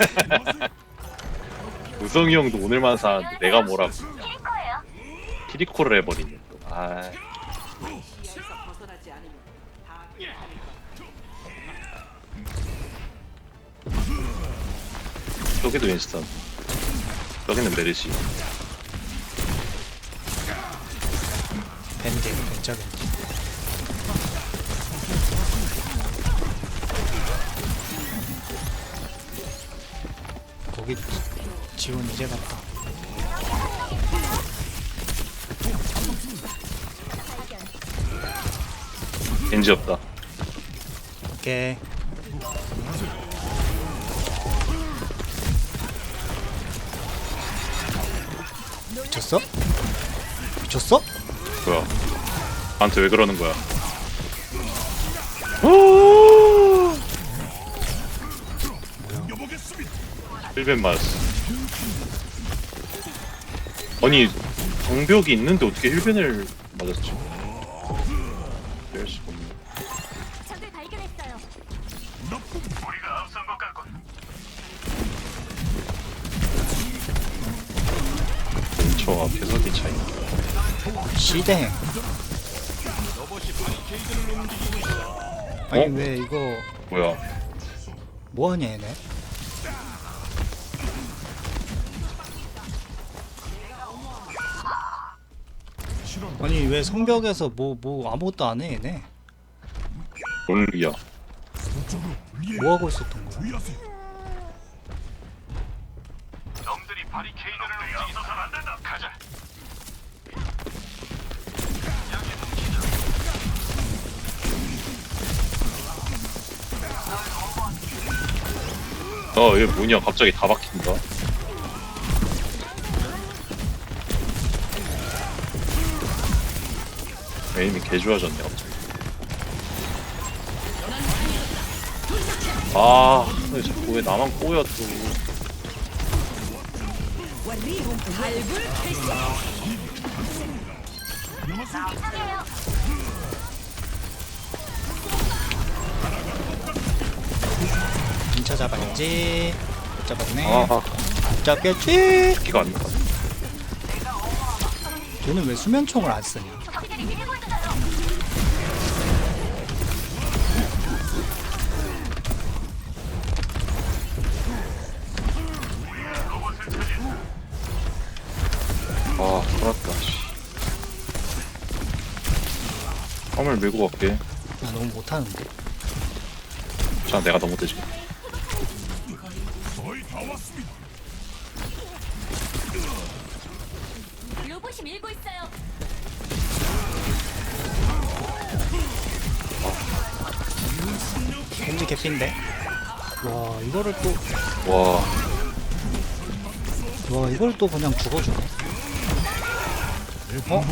우성이 형도 오늘만 사는데 내가 뭐라고. 키리코를 해버리네 또. 아. 저기도 윈스턴. 저기는 메르시. 밴드 벤처 거기 지원 이제 갔다. 겐지 없다. 오케이. 미쳤어? 미쳤어? 뭐야? 나한테 왜 그러는 거야 힐벤 맞았어 아니 방벽이 있는데 어떻게 힐벤을 맞았지? 뺄 수가 없네. 적을 발견했어요. 저 앞에서기 차이. 시댕. 아니 어? 왜 이거 뭐야? 뭐하냐 얘네 아니 왜 성벽에서 뭐 뭐 아무것도 안 해 얘네? 롤리야 뭐 하고 있었던 거야? 놈들이 바리케이드를 움직이서는 안 된다. 가자. 어 얘 뭐냐? 갑자기 다 박힌다 에임이 개 좋아졌네 갑자기 아 근데 자꾸 왜 나만 꼬여 또. 진짜 잡았지? 못 잡았네. 아, 못 잡겠지? 기가 안 나. 쟤는 왜 수면총을 안 쓰냐 아, 돌았다, 씨. 화물 밀고 갈게. 나 너무 못하는데 자, 내가. 로봇이 밀고 있어요. 겐지 개피인데 와 이거를 또 와, 와 이걸 또 그냥 죽어주네 어?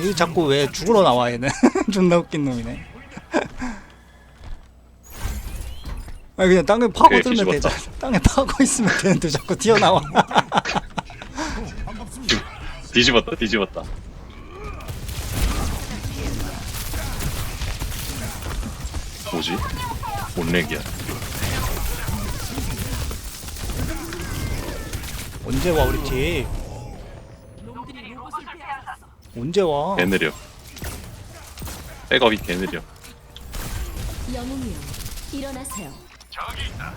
이 자꾸 왜 죽으러 나와 얘는 존나 웃긴 놈이네 아 그냥 땅에 파고 들면. 되잖아 땅에 파고 있으면 되는데 자꾸 튀어나와 뒤집었다, 뒤집었다. 뭐지? 뭔 렉이야? 언제 와 우리 팀. 언제 와 개 느려. 백업이 개 느려. 영웅이요. 일어나세요. 저기 있다.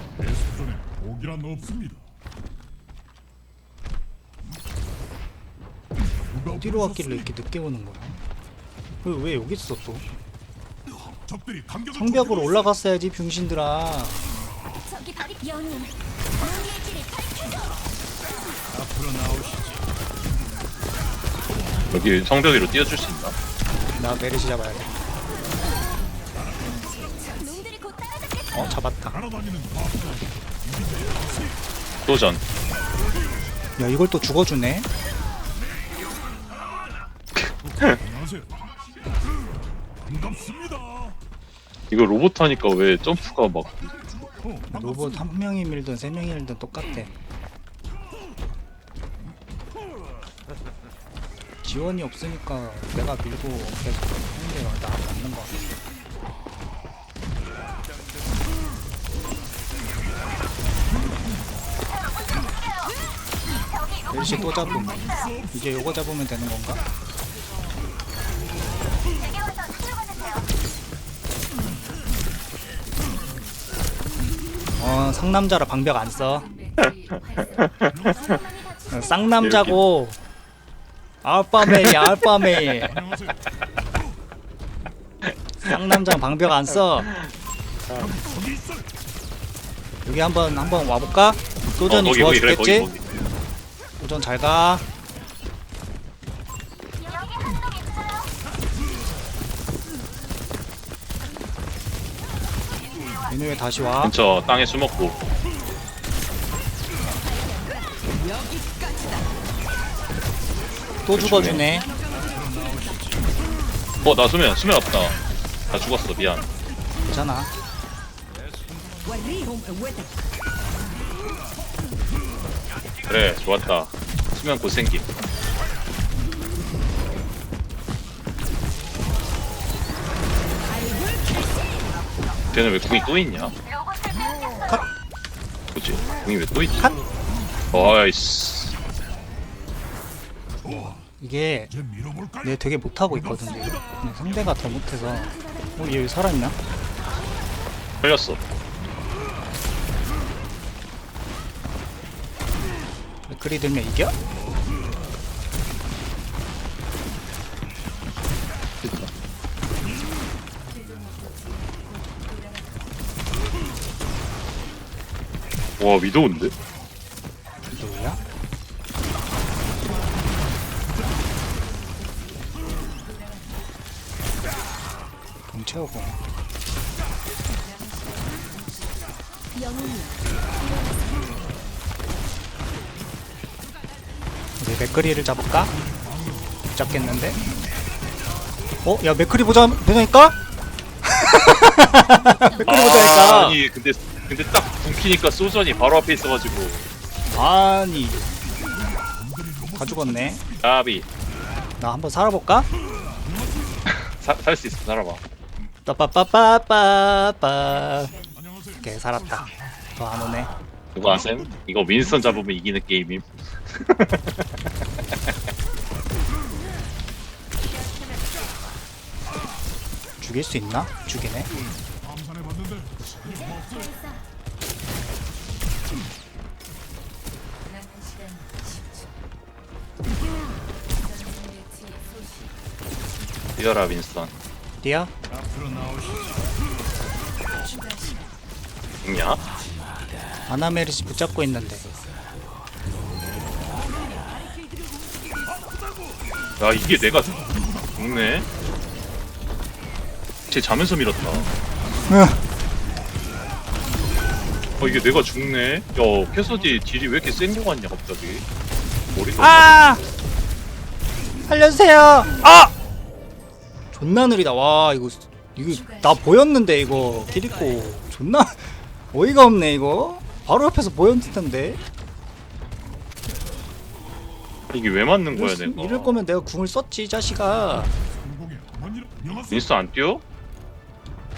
수준에 오기란 없습니다. 누가 어디로 왔길래? 이렇게 늦게 오는 거야 왜, 왜 여기 있어 또 적들이 성벽으로 올라갔어야지 병신들아 저기 바리 영웅. 여기 성벽 위로 띄워줄 수 있나? 나 메르시 잡아야 돼. 어 잡았다 도전. 야 이걸 또 죽어주네. 이거 로봇 하니까 왜 점프가 막 어, 로봇 한 명이 밀든 세 명이 밀든 똑같아 지원이 없으니까 내가 밀고 계속 하는 게나 맞는 거 같아. 멸시 또 잡으면 이제 요거 잡으면 되는 건가? 어 상남자라 방벽 안써 쌍남자고 어, 알파메이 알파메이. 쌍남자 방벽 안써 거기 있어. 여기 한번 한번 와볼까? 도전이 어, 거기, 거기, 그래, 좋아졌겠지? 거기, 거기. 도전 잘가 얘네 왜 다시 와? 근처 땅에 숨었고 또 죽어주네. 어 나 수면 수면 없다. 나 죽었어 미안. 괜찮아. 그래 좋았다. 수면 곧 생김 쟤는 왜 궁이 또 있냐? 컷. 그치? 궁이 왜 또 있지? 컷. 어이씨 이게? 내가 되게 못하고 있거든 근데 상대가 더 못해서 어? 얘 왜 살아있나? 걸렸어 맥크리 들면 이겨? 와 위도우인데? 우리 맥크리를 잡을까? 못 잡겠는데? 어? 야 맥크리 보자 보자니까? 맥크리 보자니까 아니 근데 근데 딱 궁키니까 소전이 바로 앞에 있어가지고 아니 다 죽었네 까비 나 한번 살아볼까? 살 수 있어 살아봐 빠빠빠빠빠빠 오케이 살았다 더 안 오네 누가 아셈? 이거 윈스턴 잡으면 이기는 게임임 죽일 수 있나? 죽이네. 뛰어라 윈스턴 뛰어. 죽냐? 아나메르시 붙잡고 있는데. 야 이게 내가 죽네. 쟤 자면서 밀었다. 어 이게 내가 죽네. 야 캐서디 딜이 왜 이렇게 센거 같냐 갑자기? 머리도 아! 살려주세요! 아! 존나 느리다. 와 이거 이거 나 보였는데 이거. 키리코 존나 어이가 없네 이거. 바로 옆에서 보였을 텐데. 이게 왜 맞는 거야 이럴, 내가? 이럴 거면 내가 궁을 썼지 이 자식아. 윈스턴 안 뛰어?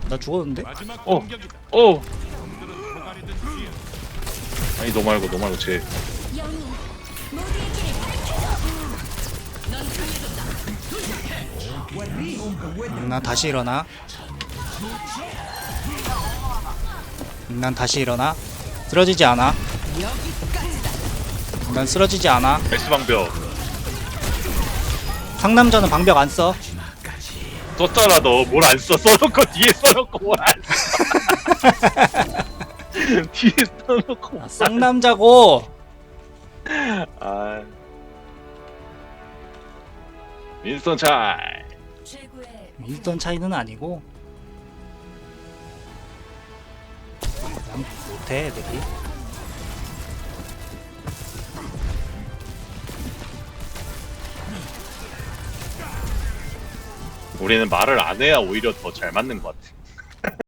나 죽었는데? 어. 어. 아니 너 말고 너 말고 쟤. 길을 난 다시 일어나 난 다시 일어나. 쓰러지지 않아. 난 쓰러지지 않아. 엑스 방벽. 상남자는 방벽 안 써. 썼잖아 너. 뭘 안 써? 써놓고 뒤에 써놓고 뭘 안 써? 뒤에 써놓고 뭘 안 써. 쌍남자고. 아. 윈스턴 차이. 윈스턴 차이는 아니고 못해 애들이. 우리는 말을 안 해야 오히려 더 잘 맞는 것 같아